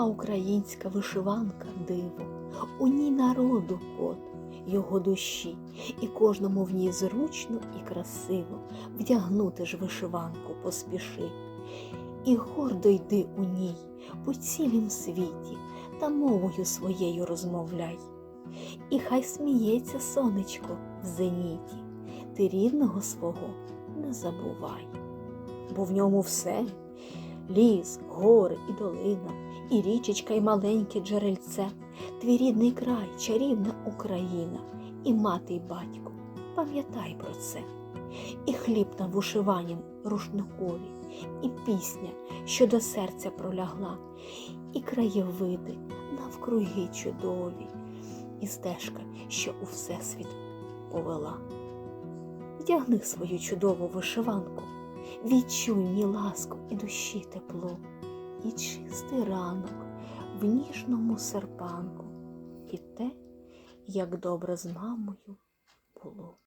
А українська вишиванка диво, у ній народу код, його душі, і кожному в ній зручно і красиво вдягнути ж вишиванку поспіши. І гордо йди у ній по цілім світі та мовою своєю розмовляй. І хай сміється сонечко в зеніті, ти рідного свого не забувай, бо в ньому все ліс, гори і долина, і річечка, і маленьке джерельце, твій рідний край, чарівна Україна, і мати, й батько, пам'ятай про це. І хліб на вишиванім рушникові, і пісня, що до серця пролягла, і краєвиди навкруги чудові, і стежка, що у всесвіт повела. Вдягни свою чудову вишиванку, відчуй мій ласку і душі тепло, і чистий ранок в ніжному серпанку, і те, як добре з мамою було.